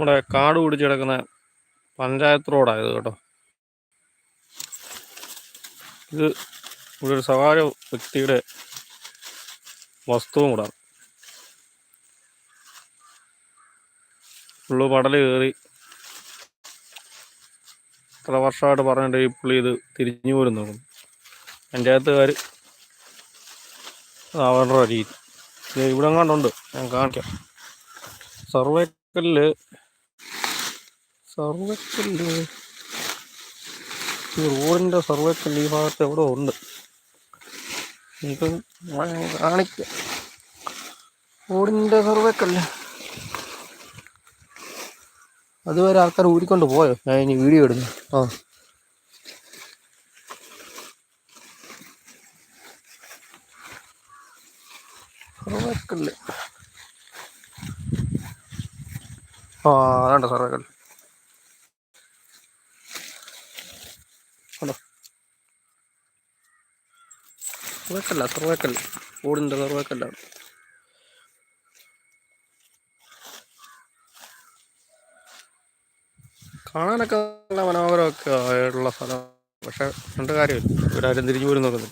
നമ്മുടെ കാട് പിടിച്ച് കിടക്കുന്ന പഞ്ചായത്ത് റോഡായത് കേട്ടോ. ഇത് ഇവിടെ ഒരു സ്വകാര്യ വ്യക്തിയുടെ വസ്തുവും കൂടാണ്. ഫുള്ള് പടൽ കയറി ഇത്ര വർഷമായിട്ട് പറഞ്ഞിട്ട് ഈ പുള്ളി ഇത് തിരിഞ്ഞു നോക്കുന്നു. പഞ്ചായത്തുകാർ അവരുടെ രീതി. ഇവിടെ കണ്ടുണ്ട്. ഞാൻ കാണിക്കാം. സർവേക്കല്ല് സർവേക്കല്ല് ഈ റോഡിന്റെ സർവക്കല്ല് ഈ ഭാഗത്ത് എവിടെ ഉണ്ട്. ഇത് കാണിക്കാം. റോഡിന്റെ സർവക്കല്ല് അതുവരെ ആൾക്കാർ ഊരിക്കൊണ്ട് പോയോ? ഞാൻ ഇനി വീഡിയോ ഇടുന്നു. ആ. സർവക്കല്ല് ആ അതാണ്ട സർവേക്കല്ല് സർവേക്കല്ല സർവേക്കല്ല് ഓടിന്റെ സർവേക്കല്ലാണ് കാണാനൊക്കെ നല്ല മനോഹരമൊക്കെ ആയിട്ടുള്ള സ്ഥലം. പക്ഷെ രണ്ട് കാര്യമില്ല. ഇവരാരും തിരിഞ്ഞു നോക്കുന്നില്ല.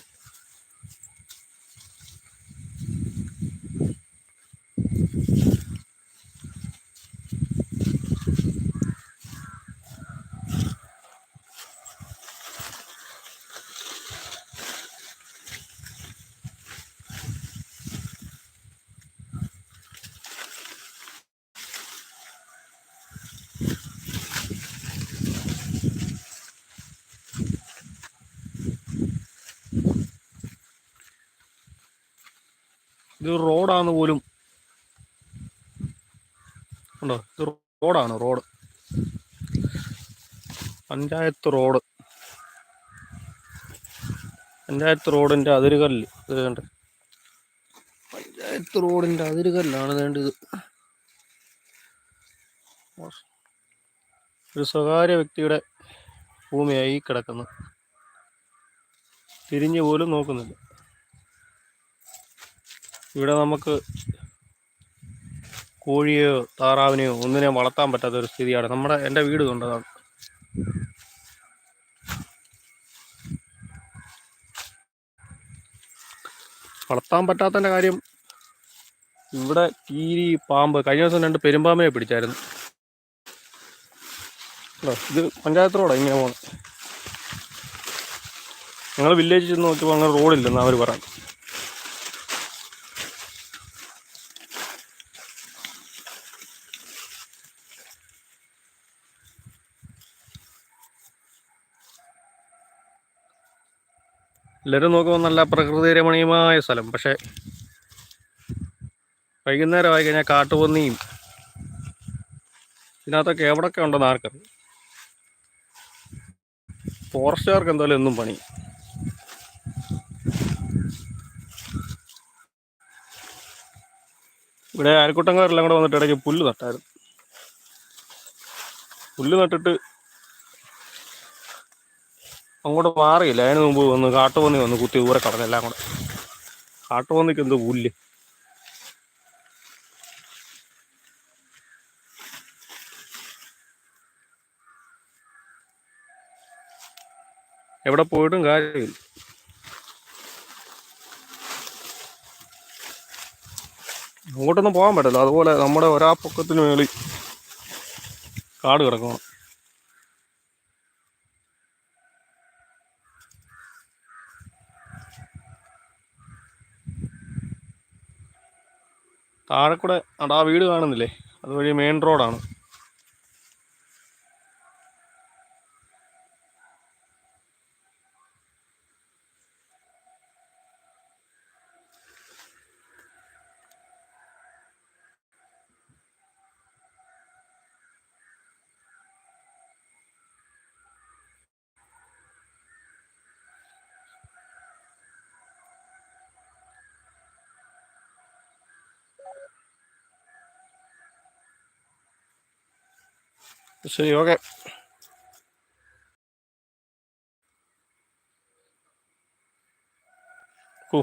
ഇത് റോഡാണ് പോലും ഉണ്ടോ? ഇത് റോഡാണ് റോഡ്. പഞ്ചായത്ത് റോഡ്. പഞ്ചായത്ത് റോഡിന്റെ അതിരുകല്ല് ഇത് കണ്ട്? പഞ്ചായത്ത് റോഡിന്റെ അതിരുകല്ലാണ് വേണ്ടത് ഒരു സ്വകാര്യ വ്യക്തിയുടെ ഭൂമിയായി കിടക്കുന്നു. തിരിഞ്ഞു പോലും നോക്കുന്നില്ല. ഇവിടെ നമുക്ക് കോഴിയോ താറാവിനെയോ ഒന്നിനെയും വളർത്താൻ പറ്റാത്ത ഒരു സ്ഥിതിയാണ്. നമ്മുടെ എന്റെ വീട് കൊണ്ടതാണ് വളർത്താൻ പറ്റാത്തതിന്റെ കാര്യം ഇവിടെ കീരി പാമ്പ് കഴിഞ്ഞ ദിവസം രണ്ട് പെരുമ്പാമ്പിനെ പിടിച്ചായിരുന്നു? ഇത് പഞ്ചായത്ത് റോഡാണ് ഇങ്ങനെ പോകണം ഞങ്ങൾ വില്ലേജിൽ ചെന്ന് നോക്കിയപ്പോൾ അങ്ങനെ റോഡില്ലെന്ന് അവർ പറയാം. എല്ലാവരും നോക്കുമ്പോൾ നല്ല പ്രകൃതി രമണീയമായ സ്ഥലം. പക്ഷേ വൈകുന്നേരം ആയി കഴിഞ്ഞാൽ കാട്ടുപന്നിയും ഇതിനകത്തൊക്കെ എവിടൊക്കെ ഉണ്ടെന്ന് ആർക്കറിയാം. ഫോറസ്റ്റുകാർക്ക് എന്തായാലും എന്നും പണി. ഇവിടെ അയൽക്കൂട്ടംകാരെല്ലാം കൂടെ വന്നിട്ട് ഇടയ്ക്ക് പുല്ല് നട്ടായിരുന്നു. പുല്ല് നട്ടിട്ട് അങ്ങോട്ട് മാറിയില്ല. അതിന് മുമ്പ് വന്ന് കാട്ടുപന്നി വന്ന് കുത്തി ദൂരെ എല്ലാം കൂടെ. കാട്ടുപന്നിക്ക് എന്ത് പുല്ല്. എവിടെ പോയിട്ടും കാര്യമില്ല. അങ്ങോട്ടൊന്നും പോകാൻ പറ്റില്ല. അതുപോലെ നമ്മുടെ ഒരാ പൊക്കത്തിന് മേളിൽ കാട് കിടക്കണം താഴെ കൂടെ അവിടെ ആ വീട് കാണുന്നില്ലേ? അതുവഴി മെയിൻ റോഡാണ് ശരി ഓക്കെ ഓ